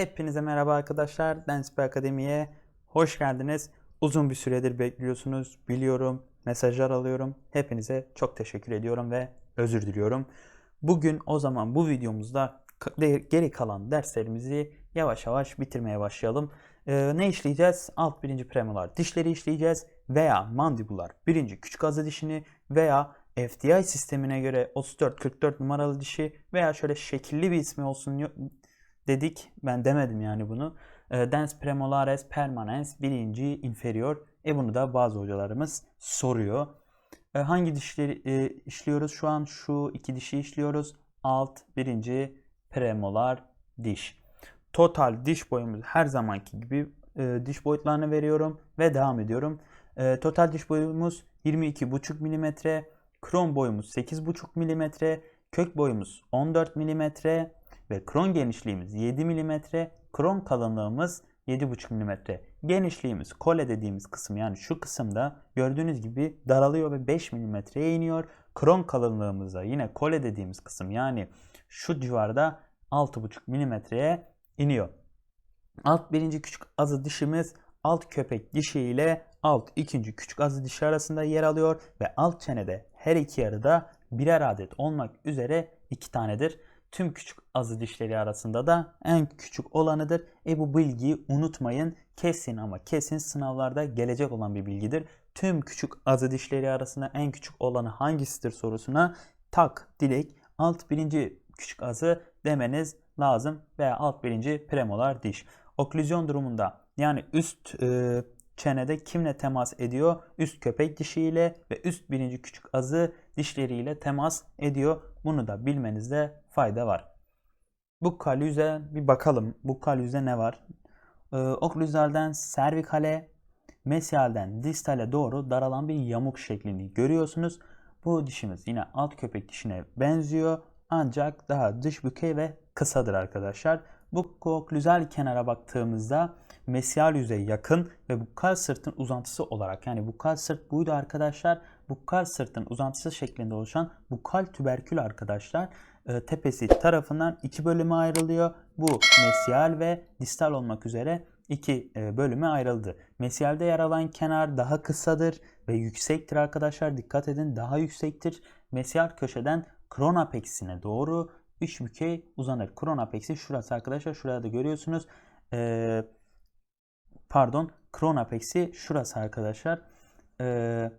Hepinize merhaba arkadaşlar. Dance Akademi'ye hoş geldiniz. Uzun bir süredir bekliyorsunuz. Biliyorum. Mesajlar alıyorum. Hepinize çok teşekkür ediyorum ve özür diliyorum. Bugün o zaman bu videomuzda geri kalan derslerimizi yavaş yavaş bitirmeye başlayalım. Ee, ne işleyeceğiz? Alt birinci premolar dişleri işleyeceğiz veya mandibular birinci küçük azı dişini veya FDI sistemine göre 34-44 numaralı dişi veya şöyle şekilli bir ismi olsun dedik. Ben demedim yani bunu. E, Dens premolares permanens birinci inferior. E bunu da bazı hocalarımız soruyor. E, hangi dişleri e, işliyoruz şu an? Şu iki dişi işliyoruz. Alt birinci premolar diş. Total diş boyumuz her zamanki gibi e, diş boyutlarını veriyorum ve devam ediyorum. E, total diş boyumuz 22,5 mm, kron boyumuz 8,5 mm, kök boyumuz 14 mm ve kron genişliğimiz 7 mm, kron kalınlığımız 7,5 mm. Genişliğimiz kole dediğimiz kısım yani şu kısımda gördüğünüz gibi daralıyor ve 5 mm'ye iniyor. Kron kalınlığımızda yine kole dediğimiz kısım yani şu civarda 6,5 mm'ye iniyor. Alt birinci küçük azı dişimiz alt köpek dişi ile alt ikinci küçük azı dişi arasında yer alıyor ve alt çenede her iki yarıda birer adet olmak üzere iki tanedir. Tüm küçük azı dişleri arasında da en küçük olanıdır. E bu bilgiyi unutmayın. Kesin ama kesin sınavlarda gelecek olan bir bilgidir. Tüm küçük azı dişleri arasında en küçük olanı hangisidir sorusuna tak dilek alt birinci küçük azı demeniz lazım veya alt birinci premolar diş. Oklüzyon durumunda yani üst e, çenede kimle temas ediyor? Üst köpek dişiyle ve üst birinci küçük azı dişleriyle temas ediyor. Bunu da bilmenizde fayda var. Bu kalüze bir bakalım. Bu kalüze ne var? Ee, oklüzalden servikale, mesialden distale doğru daralan bir yamuk şeklini görüyorsunuz. Bu dişimiz yine alt köpek dişine benziyor. Ancak daha dış bükey ve kısadır arkadaşlar. Bu oklüzal kenara baktığımızda mesial yüzeye yakın ve bukal sırtın uzantısı olarak yani bukal sırt buydu arkadaşlar. Bukal sırtın uzantısı şeklinde oluşan bukal tüberkül arkadaşlar e, tepesi tarafından iki bölüme ayrılıyor. Bu mesial ve distal olmak üzere iki e, bölüme ayrıldı. Mesialde yer alan kenar daha kısadır ve yüksektir arkadaşlar. Dikkat edin daha yüksektir. Mesial köşeden kron apexine doğru üç bükey uzanır. Kron apexi şurası arkadaşlar. Şurada da görüyorsunuz. Ee, pardon. Kron apexi şurası arkadaşlar. Ee,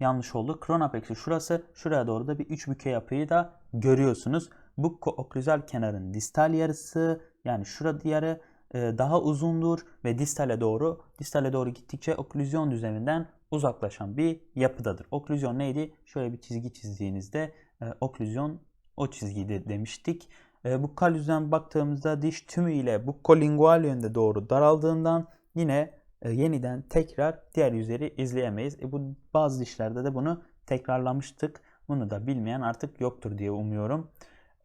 yanlış oldu. Kron apexi şurası. Şuraya doğru da bir üç bükey yapıyı da görüyorsunuz. Bu oklüzal kenarın distal yarısı yani şurada yarı e, daha uzundur ve distale doğru distale doğru gittikçe oklüzyon düzleminden uzaklaşan bir yapıdadır. Oklüzyon neydi? Şöyle bir çizgi çizdiğinizde e, oklüzyon o çizgiydi demiştik. E, bu kalüzden baktığımızda diş tümü ile bu kolingual yönde doğru daraldığından yine e, yeniden tekrar diğer yüzleri izleyemeyiz. E, bu bazı dişlerde de bunu tekrarlamıştık. Bunu da bilmeyen artık yoktur diye umuyorum.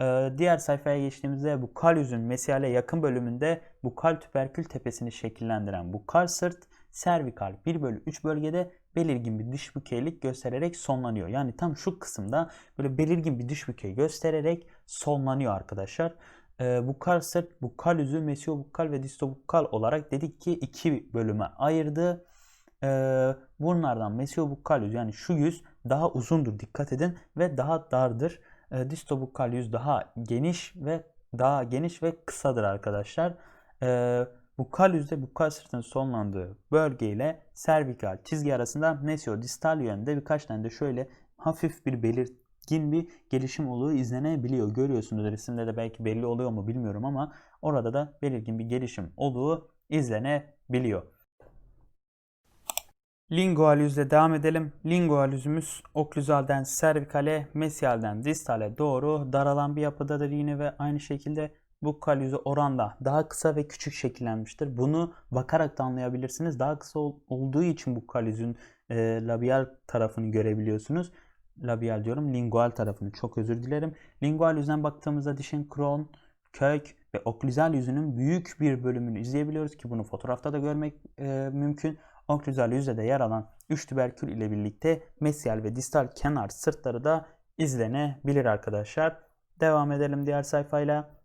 E, diğer sayfaya geçtiğimizde bu kal yüzün mesiale yakın bölümünde bu kal tüberkül tepesini şekillendiren bu kal sırt servikal 1 bölü 3 bölgede belirgin bir dış bükeylik göstererek sonlanıyor. Yani tam şu kısımda böyle belirgin bir dış bükey göstererek sonlanıyor arkadaşlar. Ee, bukal sırt, bukal yüzü, mesiobukal ve distobukal olarak dedik ki iki bölüme ayırdı. Ee, bunlardan mesiobukal yüz yani şu yüz daha uzundur dikkat edin ve daha dardır. Ee, distobukal yüz daha geniş ve daha geniş ve kısadır arkadaşlar. Ee, bukal yüzde bukal sırtın sonlandığı bölge ile servikal çizgi arasında mesiodistal yönde birkaç tane de şöyle hafif bir belirgin bir gelişim olduğu izlenebiliyor. Görüyorsunuz resimde de belki belli oluyor mu bilmiyorum ama orada da belirgin bir gelişim olduğu izlenebiliyor. Lingual yüzle devam edelim. Lingual yüzümüz oklüzalden servikale, mesialden distale doğru daralan bir yapıdadır yine ve aynı şekilde bu kal yüzü oranda daha kısa ve küçük şekillenmiştir. Bunu bakarak da anlayabilirsiniz. Daha kısa ol- olduğu için bu kal yüzün e, labial tarafını görebiliyorsunuz. Labial diyorum, lingual tarafını çok özür dilerim. Lingual yüzden baktığımızda dişin kron, kök ve oklüzal yüzünün büyük bir bölümünü izleyebiliyoruz ki bunu fotoğrafta da görmek e, mümkün. Oklüzal yüzde de yer alan 3 tüberkül ile birlikte mesial ve distal kenar sırtları da izlenebilir arkadaşlar. Devam edelim diğer sayfayla.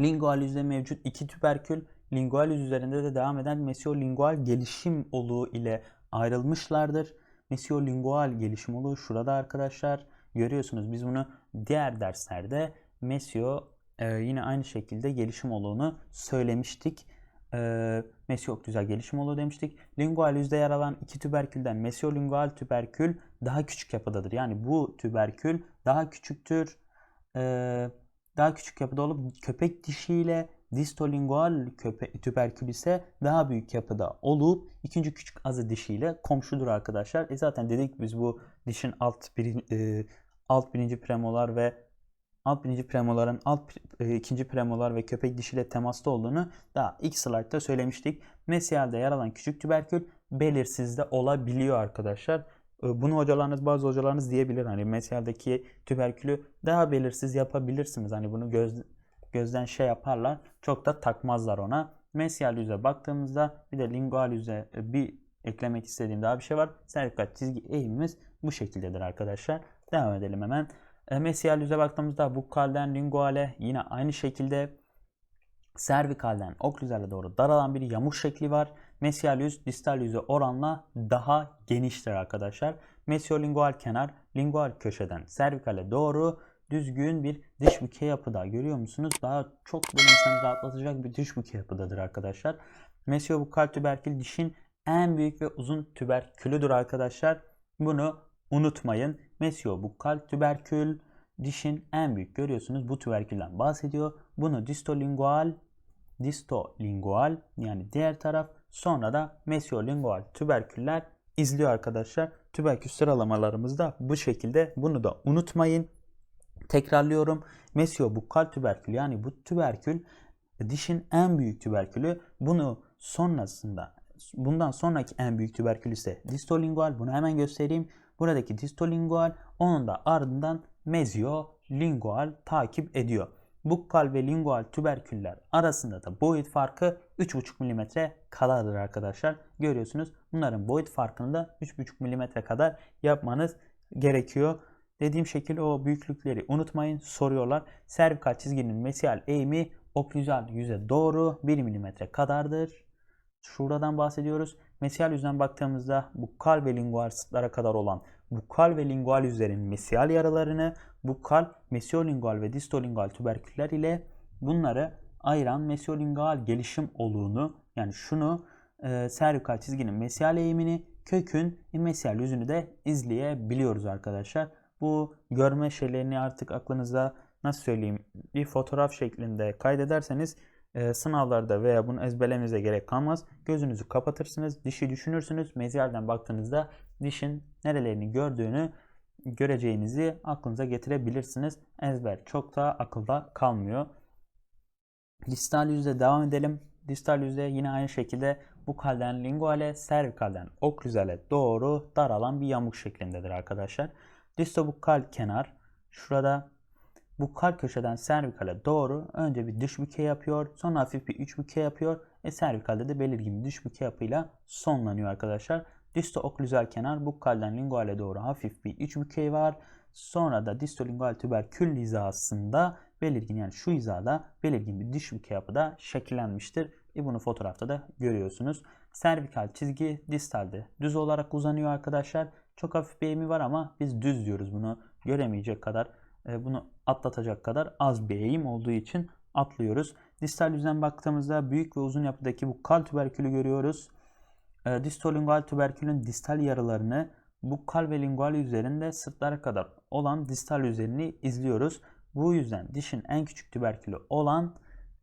Lingualis mevcut iki tüberkül. Lingualis üzerinde de devam eden mesiolingual gelişim oluğu ile ayrılmışlardır. Mesiolingual gelişim oluğu şurada arkadaşlar. Görüyorsunuz biz bunu diğer derslerde mesio e, yine aynı şekilde gelişim oluğunu söylemiştik. E, mesio gelişim oluğu demiştik. Lingual yüzde yer alan iki tüberkülden mesiolingual tüberkül daha küçük yapıdadır. Yani bu tüberkül daha küçüktür. E, daha küçük yapıda olup köpek dişiyle distolingual köpe tüberkül ise daha büyük yapıda olup ikinci küçük azı dişiyle komşudur arkadaşlar. E zaten dedik biz bu dişin alt bir, e, alt birinci premolar ve alt birinci premoların alt e, ikinci premolar ve köpek dişiyle temasta olduğunu daha ilk slaytta söylemiştik. Mesial'de yer alan küçük tüberkül belirsiz de olabiliyor arkadaşlar. E, bunu hocalarınız bazı hocalarınız diyebilir. Hani mesialdeki tüberkülü daha belirsiz yapabilirsiniz. Hani bunu göz, gözden şey yaparlar. Çok da takmazlar ona. Mesial yüze baktığımızda bir de lingual yüze e, bir eklemek istediğim daha bir şey var. Servikal çizgi eğimimiz bu şekildedir arkadaşlar. Devam edelim hemen. E, mesial yüze baktığımızda bukalden linguale yine aynı şekilde servikalden oklüzale doğru daralan bir yamuk şekli var. Mesial yüz distal yüze oranla daha geniştir arkadaşlar. Mesiolingual kenar lingual köşeden servikale doğru düzgün bir dış bükey yapıda görüyor musunuz? Daha çok böyle insanı rahatlatacak bir dış bükey yapıdadır arkadaşlar. Mesiobukal tüberkül dişin en büyük ve uzun tüberkülüdür arkadaşlar. Bunu unutmayın. Mesiobukal tüberkül dişin en büyük görüyorsunuz bu tüberkülden bahsediyor. Bunu distolingual distolingual yani diğer taraf sonra da mesiolingual tüberküller izliyor arkadaşlar. Tüberkül sıralamalarımızda bu şekilde. Bunu da unutmayın. Tekrarlıyorum. Mesiobukal tüberkül yani bu tüberkül dişin en büyük tüberkülü. Bunu sonrasında bundan sonraki en büyük tüberkül ise distolingual. Bunu hemen göstereyim. Buradaki distolingual onun da ardından meziolingual takip ediyor. Bukkal ve lingual tüberküller arasında da boyut farkı 3,5 mm kadardır arkadaşlar. Görüyorsunuz bunların boyut farkını da 3,5 mm kadar yapmanız gerekiyor. Dediğim şekilde o büyüklükleri unutmayın. Soruyorlar. Servikal çizginin mesial eğimi oklüzal yüze doğru 1 mm kadardır. Şuradan bahsediyoruz. Mesial yüzden baktığımızda bukal ve lingual sıtlara kadar olan bukal ve lingual yüzlerin mesial yaralarını bukal, mesiolingual ve distolingual tüberküller ile bunları ayıran mesiolingual gelişim oluğunu yani şunu e, servikal çizginin mesial eğimini kökün mesial yüzünü de izleyebiliyoruz arkadaşlar. Bu görme şeylerini artık aklınızda nasıl söyleyeyim bir fotoğraf şeklinde kaydederseniz e, sınavlarda veya bunu ezberlemenize gerek kalmaz. Gözünüzü kapatırsınız, dişi düşünürsünüz. Meziyerden baktığınızda dişin nerelerini gördüğünü göreceğinizi aklınıza getirebilirsiniz. Ezber çok da akılda kalmıyor. Distal yüzde devam edelim. Distal yüzde yine aynı şekilde bukalden linguale, servikalden oklüzale doğru daralan bir yamuk şeklindedir arkadaşlar. Distobukal kenar şurada bukal köşeden servikale doğru önce bir dış bükey yapıyor. Sonra hafif bir üç bükey yapıyor. E servikalde de belirgin bir dış bükey yapıyla sonlanıyor arkadaşlar. Disto oklüzal kenar bukalden linguale doğru hafif bir iç bükey var. Sonra da distolingual tüberkül hizasında belirgin yani şu hizada belirgin bir diş bükey yapıda şekillenmiştir. E bunu fotoğrafta da görüyorsunuz. Servikal çizgi distalde düz olarak uzanıyor arkadaşlar. Çok hafif bir eğimi var ama biz düz diyoruz bunu göremeyecek kadar e, bunu atlatacak kadar az bir eğim olduğu için atlıyoruz. Distal yüzden baktığımızda büyük ve uzun yapıdaki bu kal tüberkülü görüyoruz. E, distolingual tüberkülün distal yarılarını bu kal ve lingual üzerinde sırtlara kadar olan distal üzerini izliyoruz. Bu yüzden dişin en küçük tüberkülü olan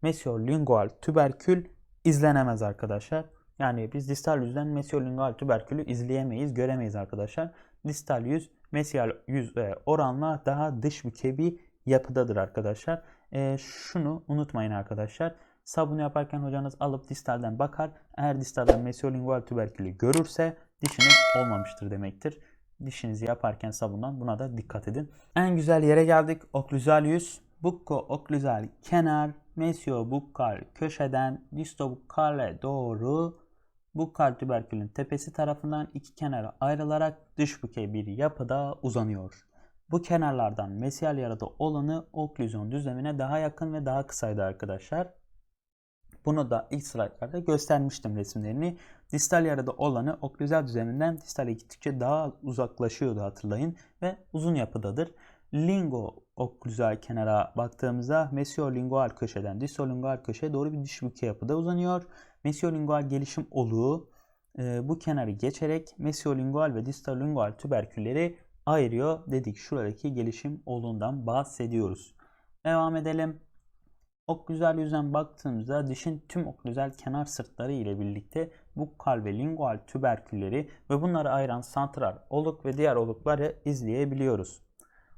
mesiolingual tüberkül izlenemez arkadaşlar. Yani biz distal yüzden mesiolingual tüberkülü izleyemeyiz, göremeyiz arkadaşlar. Distal yüz mesial yüz oranla daha dış bükey bir yapıdadır arkadaşlar. E, şunu unutmayın arkadaşlar. Sabunu yaparken hocanız alıp distalden bakar. Eğer distalden mesiolingual tüberkülü görürse dişiniz olmamıştır demektir. Dişinizi yaparken sabundan buna da dikkat edin. En güzel yere geldik. Oklüzal yüz. Bukko oklüzal kenar mesio bukkal köşeden distobukkale doğru bukkal tüberkülün tepesi tarafından iki kenara ayrılarak dış bükey bir yapıda uzanıyor. Bu kenarlardan mesial yarıda olanı oklüzyon düzlemine daha yakın ve daha kısaydı arkadaşlar. Bunu da ilk slaytlarda göstermiştim resimlerini. Distal yarıda olanı oklüzel düzleminden distale gittikçe daha uzaklaşıyordu hatırlayın ve uzun yapıdadır. Lingo oklüzel kenara baktığımızda mesiolingual köşeden distolingual köşeye doğru bir diş bükü yapıda uzanıyor. Mesiolingual gelişim oluğu e, bu kenarı geçerek mesiolingual ve distolingual tüberkülleri ayırıyor dedik. Şuradaki gelişim oluğundan bahsediyoruz. Devam edelim. Oklüzel yüzden baktığımızda dişin tüm oklüzel kenar sırtları ile birlikte bukkal ve lingual tüberkülleri ve bunları ayıran santral oluk ve diğer olukları izleyebiliyoruz.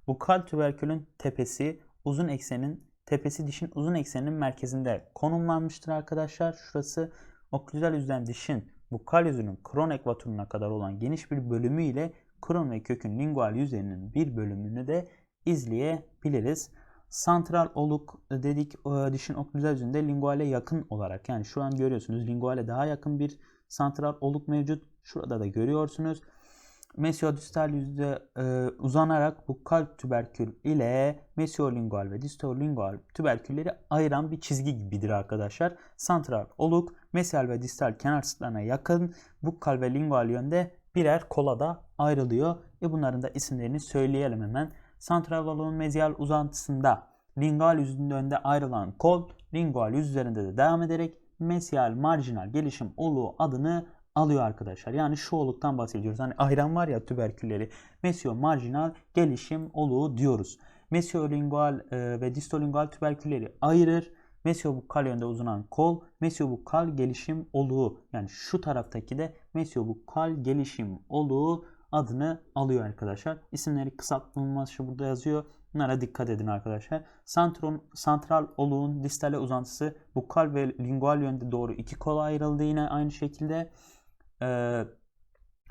Bukal tüberkülün tepesi uzun eksenin tepesi dişin uzun ekseninin merkezinde konumlanmıştır arkadaşlar. Şurası oklüzel yüzden dişin bukal yüzünün kron ekvatoruna kadar olan geniş bir bölümü ile kron ve kökün lingual yüzeyinin bir bölümünü de izleyebiliriz. Santral oluk dedik e, dişin oklüzel yüzünde linguale yakın olarak yani şu an görüyorsunuz linguale daha yakın bir santral oluk mevcut. Şurada da görüyorsunuz. Mesiodistal yüzde e, uzanarak bukal tüberkül ile mesiolingual ve distolingual tüberkülleri ayıran bir çizgi gibidir arkadaşlar. Santral oluk, mesial ve distal kenar sırtlarına yakın bukal ve lingual yönde birer kolada ayrılıyor. E bunların da isimlerini söyleyelim hemen. Santral oluğun mesial uzantısında lingual yüzünde önde ayrılan kol, lingual yüz üzerinde de devam ederek mesial marjinal gelişim oluğu adını alıyor arkadaşlar. Yani şu oluktan bahsediyoruz. Hani ayran var ya tüberkülleri. Mesio marjinal gelişim oluğu diyoruz. Mesiolingual e, ve distolingual tüberkülleri ayırır. Mesiobukal yönde uzanan kol, mesiobukal gelişim oluğu. Yani şu taraftaki de mesiobukal gelişim oluğu adını alıyor arkadaşlar. İsimleri kısaltılması burada yazıyor. Bunlara dikkat edin arkadaşlar. Santron, santral oluğun distale uzantısı bukal ve lingual yönde doğru iki kola ayrıldı yine aynı şekilde. Ee,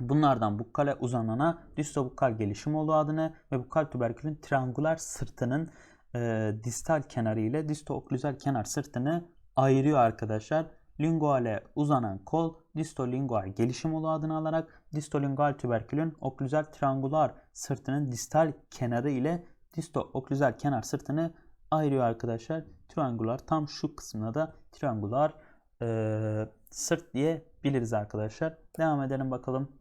bunlardan bukkale uzanana distobukal gelişim olduğu adını ve bukal tüberkülün triangular sırtının e, distal kenarı ile distooklüzel kenar sırtını ayırıyor arkadaşlar. Linguale uzanan kol distolingual gelişim olduğu adını alarak distolingual tüberkülün oklüzel triangular sırtının distal kenarı ile distooklüzel kenar sırtını ayırıyor arkadaşlar. Triangular tam şu kısmına da triangular e, sırt diye biliriz arkadaşlar. Devam edelim bakalım.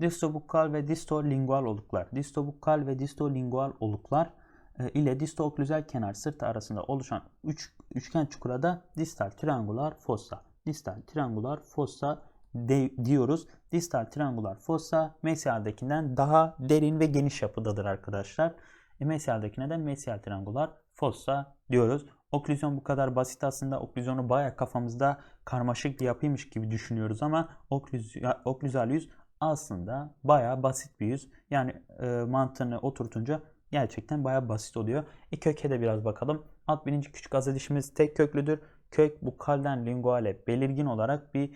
Distobukal ve distolingual oluklar. Distobukal ve distolingual oluklar e, ile distooklüzel kenar sırt arasında oluşan üç, üçgen çukura da distal triangular fossa. Distal triangular fossa de, diyoruz. Distal triangular fossa mesialdekinden daha derin ve geniş yapıdadır arkadaşlar. E, mesialdekine de mesial triangular fossa diyoruz. Oklüzyon bu kadar basit aslında. Oklüzyonu baya kafamızda karmaşık bir yapıymış gibi düşünüyoruz ama oklüz, oklüzal yüz aslında baya basit bir yüz. Yani e, mantığını oturtunca gerçekten baya basit oluyor. E, köke de biraz bakalım. Alt birinci küçük gaz dişimiz tek köklüdür. Kök bu kalden linguale belirgin olarak bir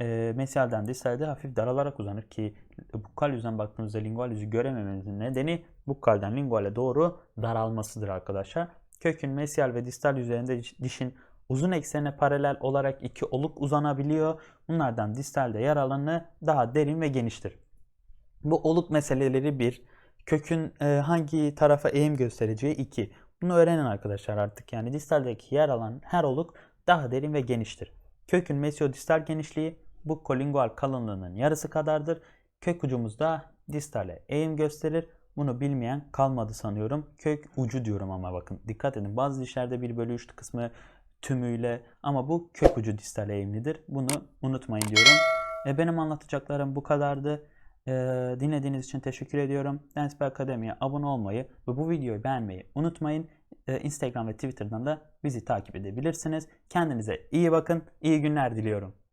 e, meselden distalde hafif daralarak uzanır ki bukkal yüzden baktığımızda lingual yüzü göremememizin nedeni bukkalden linguale doğru daralmasıdır arkadaşlar. Kökün mesial ve distal yüzeyinde dişin uzun eksenine paralel olarak iki oluk uzanabiliyor. Bunlardan distalde yer alanı daha derin ve geniştir. Bu oluk meseleleri bir. Kökün e, hangi tarafa eğim göstereceği iki. Bunu öğrenin arkadaşlar artık. Yani distaldeki yer alan her oluk daha derin ve geniştir. Kökün mesiodistal genişliği bu kolingual kalınlığının yarısı kadardır. Kök ucumuzda distale eğim gösterir. Bunu bilmeyen kalmadı sanıyorum. Kök ucu diyorum ama bakın dikkat edin. Bazı dişlerde 1 bölü 3 kısmı tümüyle ama bu kök ucu distal eğimlidir. Bunu unutmayın diyorum. E, benim anlatacaklarım bu kadardı. E, dinlediğiniz için teşekkür ediyorum. Dance Akademi'ye abone olmayı ve bu videoyu beğenmeyi unutmayın. E, Instagram ve Twitter'dan da bizi takip edebilirsiniz. Kendinize iyi bakın. İyi günler diliyorum.